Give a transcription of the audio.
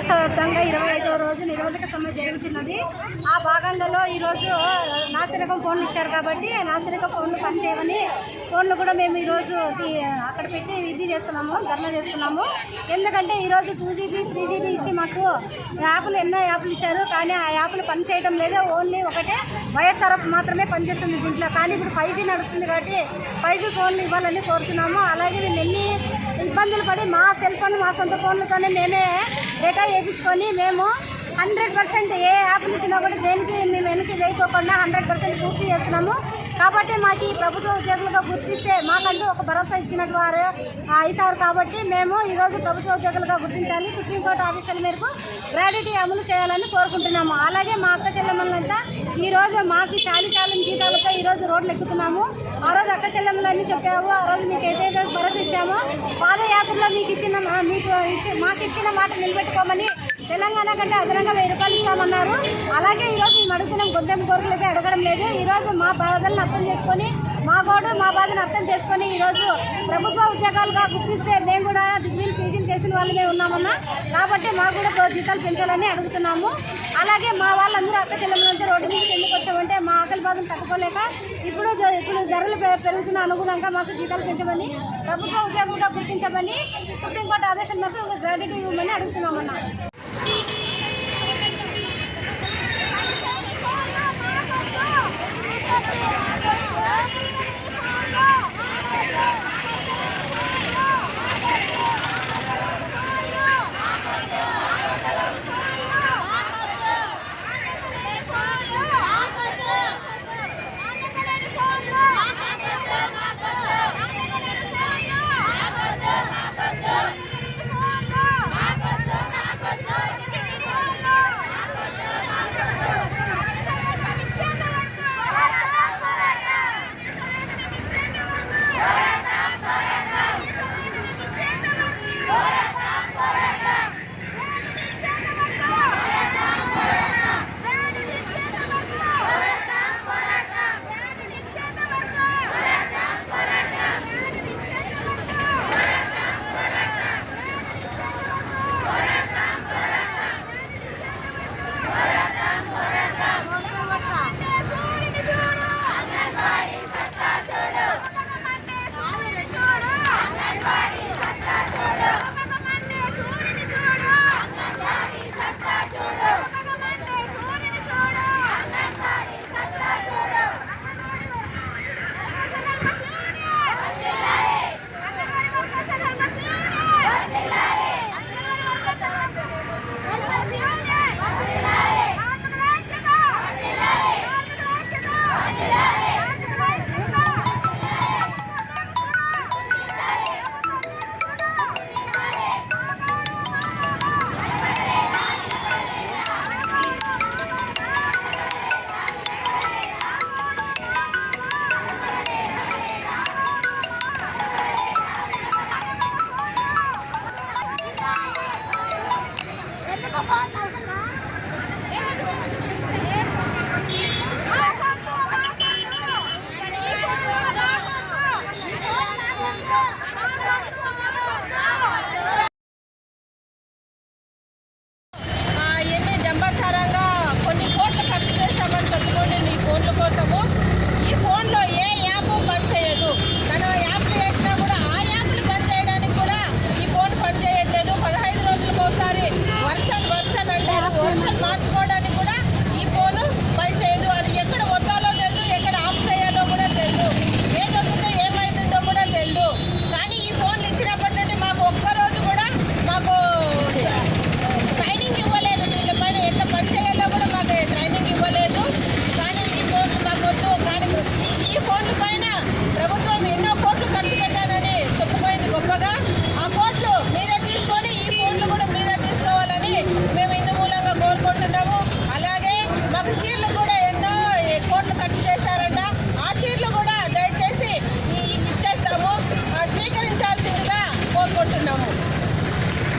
రాష్ట్ర వ్యాప్తంగా ఇరవై ఐదవ రోజు నిరోధక సమ్మె జరుగుతున్నది. ఆ భాగంలో ఈరోజు నాసిరకం ఫోన్లు ఇచ్చారు కాబట్టి నాసిరకం ఫోన్లు పనిచేయమని ఫోన్లు కూడా మేము ఈరోజు అక్కడ పెట్టి ఇది చేస్తున్నాము ధర్నా చేస్తున్నాము. ఎందుకంటే ఈరోజు టూ జీబీ త్రీ జీబీ ఇచ్చి మాకు యాప్లు ఎన్నో యాప్లు ఇచ్చారు. కానీ ఆ యాప్లు పనిచేయడం లేదు. ఓన్లీ ఒకటే వైఎస్ఆర్ మాత్రమే పనిచేస్తుంది దీంట్లో. కానీ ఇప్పుడు ఫైవ్ జీ నడుస్తుంది కాబట్టి ఫైవ్ జీ ఫోన్లు ఇవ్వాలని కోరుతున్నాము. అలాగే మేము ఎన్ని ఇబ్బందులు పడి మా సెల్ ఫోన్ మా సొంత ఫోన్లతోనే మేమే డేటా వేయించుకొని మేము హండ్రెడ్ పర్సెంట్ ఏ యాప్లు ఇచ్చినా కూడా దేనికి మేము వెనక్కి వేయకోకుండా హండ్రెడ్ పర్సెంట్ పూర్తి చేస్తున్నాము. కాబట్టి మాకు ఈ ప్రభుత్వ ఉద్యోగులుగా గుర్తిస్తే మాకంటూ ఒక భరోసా ఇచ్చినట్టు వారు అవుతారు కాబట్టి మేము ఈరోజు ప్రభుత్వ ఉద్యోగులుగా గుర్తించాలని సుప్రీంకోర్టు ఆఫీసుల మేరకు గ్రాడ్యుటీ అమలు చేయాలని కోరుకుంటున్నాము. అలాగే మా అక్క చెల్లెమ్మలంతా ఈరోజు మాకు చాలి చాలని జీతాలతో ఈరోజు రోడ్లు ఎక్కుతున్నాము. ఆ రోజు అక్క చెల్లెమ్మలన్నీ చెప్పాము ఆ రోజు మీకు ఏదైతే భరోసా ఇచ్చామో పాదయాత్రలో మీకు ఇచ్చిన మీకు ఇచ్చి మాకు ఇచ్చిన మాట నిలబెట్టుకోమని తెలంగాణ కంటే అదనంగా వెయ్యి రూపాయలు ఇస్తామన్నారు. అలాగే ఈరోజు మేము అడుగుతున్నాం గొంతెం కోరికలు అయితే అడగడం లేదు. ఈరోజు మా బాధలను అర్థం చేసుకొని మా గోడు మా బాధను అర్థం చేసుకొని ఈరోజు ప్రభుత్వ ఉద్యోగాలుగా గుర్తిస్తే మేము కూడా డిగ్రీలు పీజీలు చేసిన వాళ్ళమే ఉన్నామన్నా. కాబట్టి మాకు కూడా జీతాలు పెంచాలని అడుగుతున్నాము. అలాగే మా వాళ్ళందరూ అక్క చెల్లెములంతా రోడ్డు మీద ఎందుకు వచ్చామంటే మా ఆకలి బాధను తట్టుకోలేక ఇప్పుడు ఇప్పుడు ధరలు పె- పెరుగుతున్న అనుగుణంగా మాకు జీతాలు పెంచమని ప్రభుత్వ ఉద్యోగులుగా గుర్తించమని సుప్రీంకోర్టు ఆదేశం మేరకు గ్రాడ్యుటీ ఇవ్వమని అడుగుతున్నామన్నా. Thank you. Thank you.